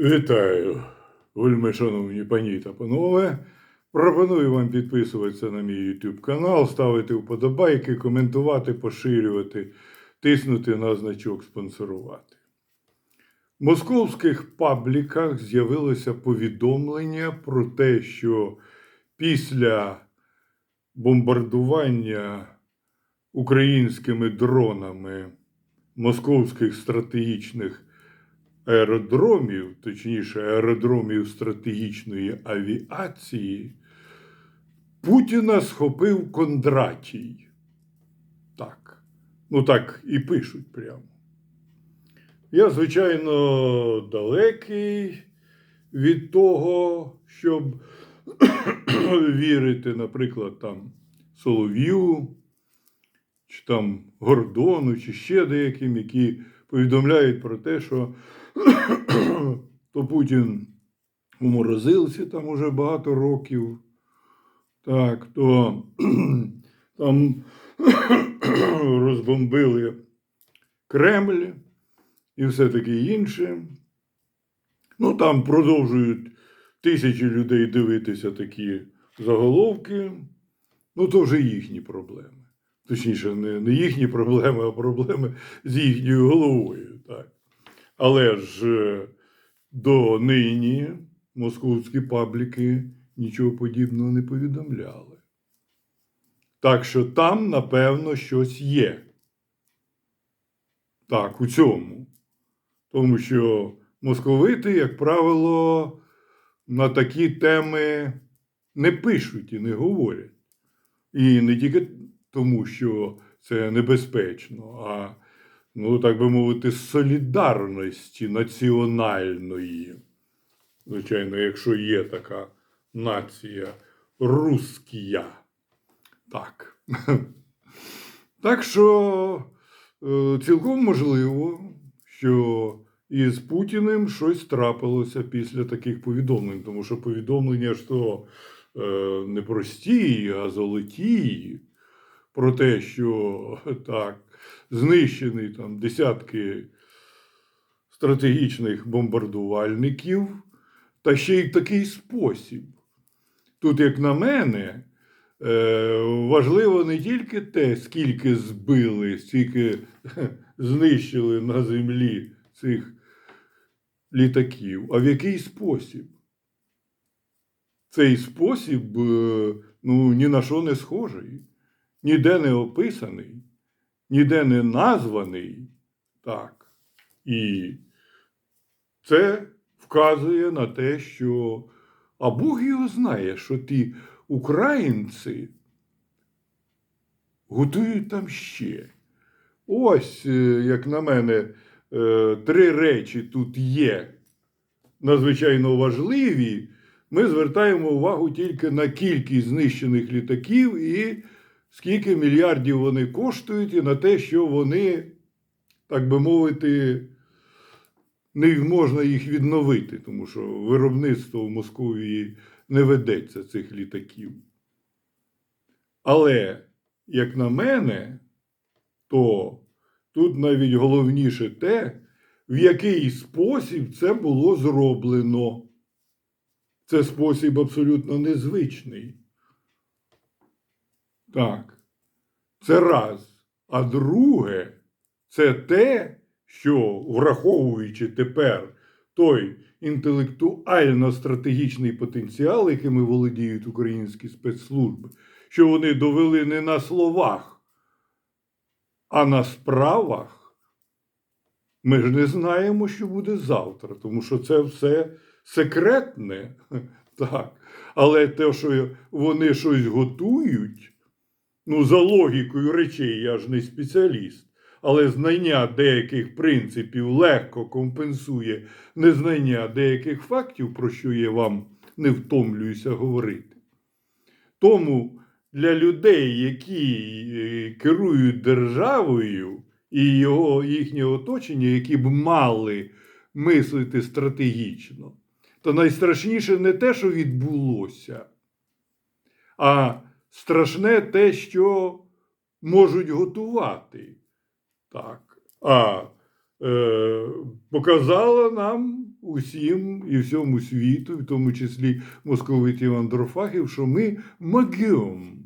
Вітаю, вельми шановні пані та панове. Пропоную вам підписуватися на мій YouTube канал, ставити вподобайки, коментувати, поширювати, тиснути на значок спонсорувати. В московських пабліках з'явилося повідомлення про те, що після бомбардування українськими дронами московських стратегічних аеродромів, точніше, аеродромів стратегічної авіації, Путіна схопив Кондратій. Так. Ну так і пишуть прямо. Я, звичайно, далекий від того, щоб вірити, наприклад, там Солов'ю, чи там Гордону, чи ще деяким, які повідомляють про те, що то Путін у морозилці там уже багато років, так, то там розбомбили Кремль і все таке інше. Ну, там продовжують тисячі людей дивитися такі заголовки. Ну, то вже їхні проблеми. Точніше, не, не їхні проблеми, а проблеми з їхньою головою. Так. Але ж е, до нині московські пабліки нічого подібного не повідомляли. Так що там, напевно, щось є. Так, у цьому. Тому що московити, як правило, на такі теми не пишуть і не говорять. І не тільки тому, що це небезпечно, а, ну, так би мовити, солідарності національної. Звичайно, якщо є така нація рускія. Так. Так що е, цілком можливо, що із Путіним щось трапилося після таких повідомлень, тому що повідомлення то е, не прості, а золоті про те, що так, знищені там десятки стратегічних бомбардувальників, та ще й в такий спосіб. Тут, як на мене, е, важливо не тільки те, скільки збили, скільки знищили на землі цих літаків, а в який спосіб. Цей спосіб е, ну, ні на що не схожий, ніде не описаний, ніде не названий. Так. І це вказує на те, що а Бог його знає, що ті українці готують там ще. Ось, е, як на мене, е, три речі тут є надзвичайно важливі. Ми звертаємо увагу тільки на кількість знищених літаків і скільки мільярдів вони коштують, і на те, що вони, так би мовити, не можна їх відновити, тому що виробництво в Московії не ведеться цих літаків. Але, як на мене, то тут навіть головніше те, в який спосіб це було зроблено. Це спосіб абсолютно незвичний. Так, це раз. А друге, це те, що, враховуючи тепер той інтелектуально-стратегічний потенціал, якими володіють українські спецслужби, що вони довели не на словах, а на справах. Ми ж не знаємо, що буде завтра, тому що це все секретне. Так. Але те, що вони щось готують, ну, за логікою речей, я ж не спеціаліст, але знання деяких принципів легко компенсує незнання деяких фактів, про що я вам не втомлююся говорити. Тому для людей, які е, керують державою і його, їхнє оточення, які б мали мислити стратегічно, то найстрашніше не те, що відбулося, а страшне те, що можуть готувати. Так. А е, показала нам усім і всьому світу, в тому числі московитів андрофагів, що ми могем